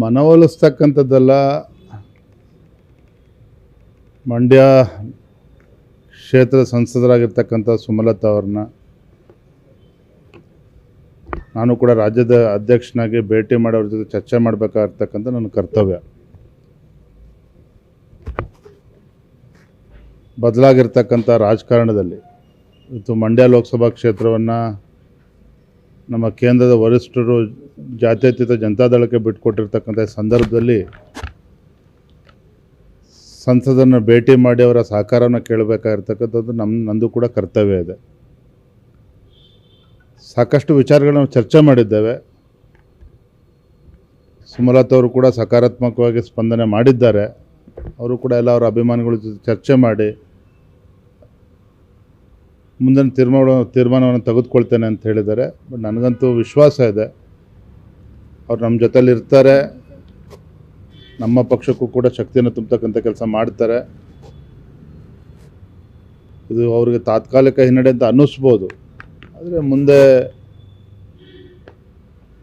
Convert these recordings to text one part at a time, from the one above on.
ಮನವೊಲಿಸ್ತಕ್ಕಂಥದ್ದೆಲ್ಲ ಮಂಡ್ಯ ಕ್ಷೇತ್ರದ ಸಂಸದರಾಗಿರ್ತಕ್ಕಂಥ ಸುಮಲತಾ ಅವ್ರನ್ನ ನಾನು ಕೂಡ ರಾಜ್ಯದ ಅಧ್ಯಕ್ಷನಾಗಿ ಭೇಟಿ ಮಾಡೋರ ಜೊತೆ ಚರ್ಚೆ ಮಾಡಬೇಕಾಗಿರ್ತಕ್ಕಂಥ ನನ್ನ ಕರ್ತವ್ಯ. ಬದಲಾಗಿರ್ತಕ್ಕಂಥ ರಾಜಕಾರಣದಲ್ಲಿ ಇವತ್ತು ಮಂಡ್ಯ ಲೋಕಸಭಾ ಕ್ಷೇತ್ರವನ್ನು ನಮ್ಮ ಕೇಂದ್ರದ ವರಿಷ್ಠರು ಜಾತ್ಯತೀತ ಜನತಾದಳಕ್ಕೆ ಬಿಟ್ಟುಕೊಟ್ಟಿರ್ತಕ್ಕಂಥ ಸಂದರ್ಭದಲ್ಲಿ ಸಂಸದನ್ನು ಭೇಟಿ ಮಾಡಿ ಅವರ ಸಹಕಾರವನ್ನು ಕೇಳಬೇಕಾಗಿರ್ತಕ್ಕಂಥದ್ದು ನಮ್ಮ ನಂದು ಕೂಡ ಕರ್ತವ್ಯ ಇದೆ. ಸಾಕಷ್ಟು ವಿಚಾರಗಳನ್ನು ಚರ್ಚೆ ಮಾಡಿದ್ದೇವೆ. ಸುಮಲತವರು ಕೂಡ ಸಕಾರಾತ್ಮಕವಾಗಿ ಸ್ಪಂದನೆ ಮಾಡಿದ್ದಾರೆ. ಅವರು ಕೂಡ ಎಲ್ಲ ಅವರ ಅಭಿಮಾನಿಗಳ ಜೊತೆ ಚರ್ಚೆ ಮಾಡಿ ಮುಂದಿನ ತೀರ್ಮಾನ, ತೀರ್ಮಾನವನ್ನು ತೆಗೆದುಕೊಳ್ತೇನೆ ಅಂತ ಹೇಳಿದ್ದಾರೆ. ಬಟ್ ನನಗಂತೂ ವಿಶ್ವಾಸ ಇದೆ. ಅವ್ರು ನಮ್ಮ ಜೊತೆಲಿ ಇರ್ತಾರೆ. ನಮ್ಮ ಪಕ್ಷಕ್ಕೂ ಕೂಡ ಶಕ್ತಿಯನ್ನು ತುಂಬತಕ್ಕಂಥ ಕೆಲಸ ಮಾಡ್ತಾರೆ. ಇದು ಅವರಿಗೆ ತಾತ್ಕಾಲಿಕ ಹಿನ್ನಡೆ ಅಂತ ಅನ್ನಿಸ್ಬೋದು. ಆದರೆ ಮುಂದೆ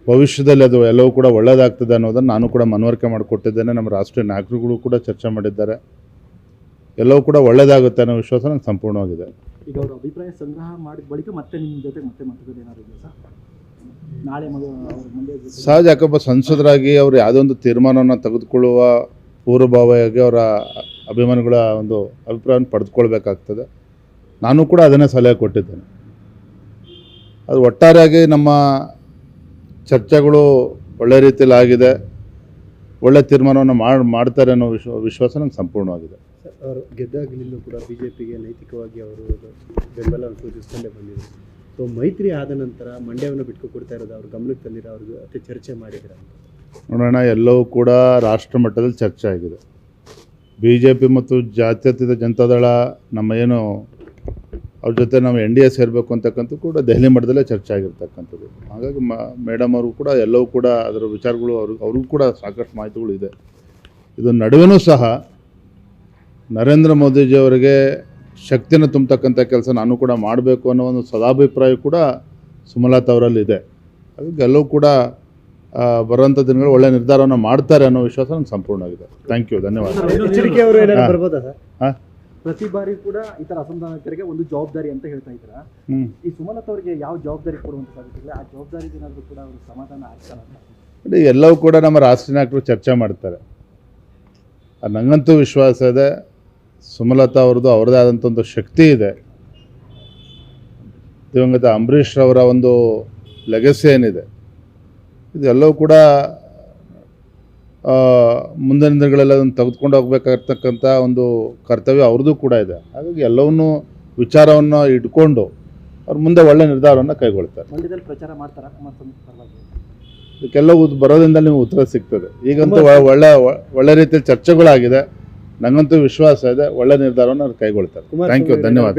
ಭವಿಷ್ಯದಲ್ಲಿ ಅದು ಎಲ್ಲವೂ ಕೂಡ ಒಳ್ಳೆಯದಾಗ್ತದೆ ಅನ್ನೋದನ್ನು ನಾನು ಕೂಡ ಮನವರಿಕೆ ಮಾಡಿಕೊಟ್ಟಿದ್ದೇನೆ. ನಮ್ಮ ರಾಷ್ಟ್ರೀಯ ನಾಯಕರುಗಳು ಕೂಡ ಚರ್ಚೆ ಮಾಡಿದ್ದಾರೆ. ಎಲ್ಲವೂ ಕೂಡ ಒಳ್ಳೆಯದಾಗುತ್ತೆ ಅನ್ನೋ ವಿಶ್ವಾಸ ನಂಗೆ ಸಂಪೂರ್ಣವಾಗಿದೆ. ಈಗ ಅವರು ಅಭಿಪ್ರಾಯ ಸಂಗ್ರಹ ಮಾಡಿದ ಬಳಿಕ ಮತ್ತೆ ನಿಮ್ಮ ಜೊತೆ ಮತ್ತೆ ಮಾತುಕತೆ ಏನಾದ್ರು ಇದೆಯಾ ಸರ್? ಸಹಜ, ಯಾಕಪ್ಪ, ಸಂಸದರಾಗಿ ಅವರು ಯಾವುದೋ ಒಂದು ತೀರ್ಮಾನವನ್ನು ತೆಗೆದುಕೊಳ್ಳುವ ಪೂರ್ವಭಾವಿಯಾಗಿ ಅವರ ಅಭಿಮಾನಿಗಳ ಒಂದು ಅಭಿಪ್ರಾಯವನ್ನು ಪಡೆದುಕೊಳ್ಬೇಕಾಗ್ತದೆ. ನಾನು ಕೂಡ ಅದನ್ನೇ ಸಲಹೆ ಕೊಟ್ಟಿದ್ದೇನೆ. ಅದು ಒಟ್ಟಾರೆಯಾಗಿ ನಮ್ಮ ಚರ್ಚೆಗಳು ಒಳ್ಳೆ ರೀತಿಯಲ್ಲಿ ಆಗಿದೆ ಒಳ್ಳೆ ತೀರ್ಮಾನವನ್ನು ಮಾಡಿ, ಮಾಡ್ತಾರೆ ಅನ್ನೋ ವಿಶ್ವ, ವಿಶ್ವಾಸ ನಂಗೆ ಸಂಪೂರ್ಣವಾಗಿದೆ. ಅವರು ಗೆದ್ದಾಗಲಿಲ್ಲೂ ಕೂಡ ಬಿ ಜೆ ಪಿಗೆ ನೈತಿಕವಾಗಿ ಅವರು ಬೆಂಬಲವನ್ನು ಸೂಚಿಸ್ಕೊಂಡೇ ಬಂದಿದ್ದರು ಸೊ ಮೈತ್ರಿ ಆದ ನಂತರ ಮಂಡ್ಯವನ್ನು ಬಿಟ್ಟು ಕೊಡ್ತಾ ಇರೋದು ಅವ್ರ ಗಮನಕ್ಕೆ ತಂದಿರೋ ಅವ್ರಿಗೆ ಅತಿ ಚರ್ಚೆ ಮಾಡಿದ್ರ ನೋಡೋಣ, ಎಲ್ಲವೂ ಕೂಡ ರಾಷ್ಟ್ರ ಮಟ್ಟದಲ್ಲಿ ಚರ್ಚೆ ಆಗಿದೆ. ಬಿ ಜೆ ಪಿ ಮತ್ತು ಜಾತ್ಯತೀತ ಜನತಾದಳ ನಮ್ಮ ಏನು ಅವ್ರ ಜೊತೆ ನಾವು ಎನ್ ಡಿ ಎ ಸೇರಬೇಕು ಅಂತಕ್ಕಂಥದ್ದು ಕೂಡ ದೆಹಲಿ ಮಟ್ಟದಲ್ಲೇ ಚರ್ಚೆ ಆಗಿರ್ತಕ್ಕಂಥದ್ದು. ಹಾಗಾಗಿ ಮ, ಮೇಡಮ್ ಅವರು ಕೂಡ ಎಲ್ಲವೂ ಕೂಡ ಅದರ ವಿಚಾರಗಳು ಅವ್ರಿಗೆ ಅವ್ರಿಗೂ ಕೂಡ ಸಾಕಷ್ಟು ಮಾಹಿತಿಗಳು ಇದೆ. ಇದು ನಡುವೆನೂ ಸಹ ನರೇಂದ್ರ ಮೋದಿಜಿಯವರಿಗೆ ಶಕ್ತಿನ ತುಂಬತಕ್ಕಂಥ ಕೆಲಸ ನಾನು ಕೂಡ ಮಾಡಬೇಕು ಅನ್ನೋ ಒಂದು ಸದಾಭಿಪ್ರಾಯ ಕೂಡ ಸುಮಲತಾ ಅವರಲ್ಲಿ ಇದೆ. ಹಾಗಾಗಿ ಕೂಡ ಬರುವಂಥ ದಿನಗಳು ಒಳ್ಳೆ ನಿರ್ಧಾರವನ್ನು ಮಾಡ್ತಾರೆ ಅನ್ನೋ ವಿಶ್ವಾಸ ನಂಗೆ ಸಂಪೂರ್ಣವಾಗಿದೆ. ಥ್ಯಾಂಕ್ ಯು ಧನ್ಯವಾದ. ಪ್ರತಿ ಬಾರಿ ಕೂಡ ಈ ತರ ಅಸಂಧಾನಕರಿಗೆ ಒಂದು ಜವಾಬ್ದಾರಿ ಅಂತ ಹೇಳ್ತಾ ಇದ್ದೀರಾ? ಹ್ಞೂ ಈ ಸುಮಲತಾ ಅವರಿಗೆ ಯಾವ ಜವಾಬ್ದಾರಿ ಕೊಡುವಂತ ಸಾಧ್ಯತೆ ಆ ಜವಾಬ್ದಾರಿ ಏನಾದರೂ ಕೂಡ ಅವರು ಸಮಾಧಾನ ಆಗ್ತಾರ? ಎಲ್ಲವೂ ಕೂಡ ನಮ್ಮ ರಾಷ್ಟ್ರೀಯ ನಾಯಕರು ಚರ್ಚೆ ಮಾಡ್ತಾರೆ. ನನಗಂತೂ ವಿಶ್ವಾಸ ಇದೆ. ಸುಮಲತಾ ಅವ್ರದ್ದು ಅವ್ರದ್ದೇ ಆದಂಥ ಒಂದು ಶಕ್ತಿ ಇದೆ. ದಿವಂಗತ ಅಂಬರೀಷ್ ಅವರ ಒಂದು ಲೆಗಸಿ ಏನಿದೆ. ಇದೆಲ್ಲವೂ ಕೂಡ ಮುಂದಿನ ದಿನಗಳೆಲ್ಲ ಅದನ್ನು ತೆಗೆದುಕೊಂಡು ಹೋಗ್ಬೇಕಾಗಿರ್ತಕ್ಕಂಥ ಒಂದು ಕರ್ತವ್ಯ ಅವ್ರದ್ದು ಕೂಡ ಇದೆ. ಹಾಗಾಗಿ ಎಲ್ಲವನ್ನೂ ವಿಚಾರವನ್ನು ಇಟ್ಕೊಂಡು ಅವ್ರ ಮುಂದೆ ಒಳ್ಳೆ ನಿರ್ಧಾರವನ್ನು ಕೈಗೊಳ್ತಾರೆ. ಇದಕ್ಕೆಲ್ಲವೂ ಬರೋದ್ರಿಂದ ನಿಮ್ಗೆ ಉತ್ತರ ಸಿಗ್ತದೆ. ಈಗಂತೂ ಒಳ್ಳೆ ಒಳ್ಳೆ ರೀತಿಯಲ್ಲಿ ಚರ್ಚೆಗಳಾಗಿದೆ. ನಂಗಂತೂ ವಿಶ್ವಾಸ ಇದೆ ಒಳ್ಳೆ ನಿರ್ಧಾರವನ್ನು ಅವ್ರು ಕೈಗೊಳ್ತಾರೆ. ಥ್ಯಾಂಕ್ ಯು ಧನ್ಯವಾದ.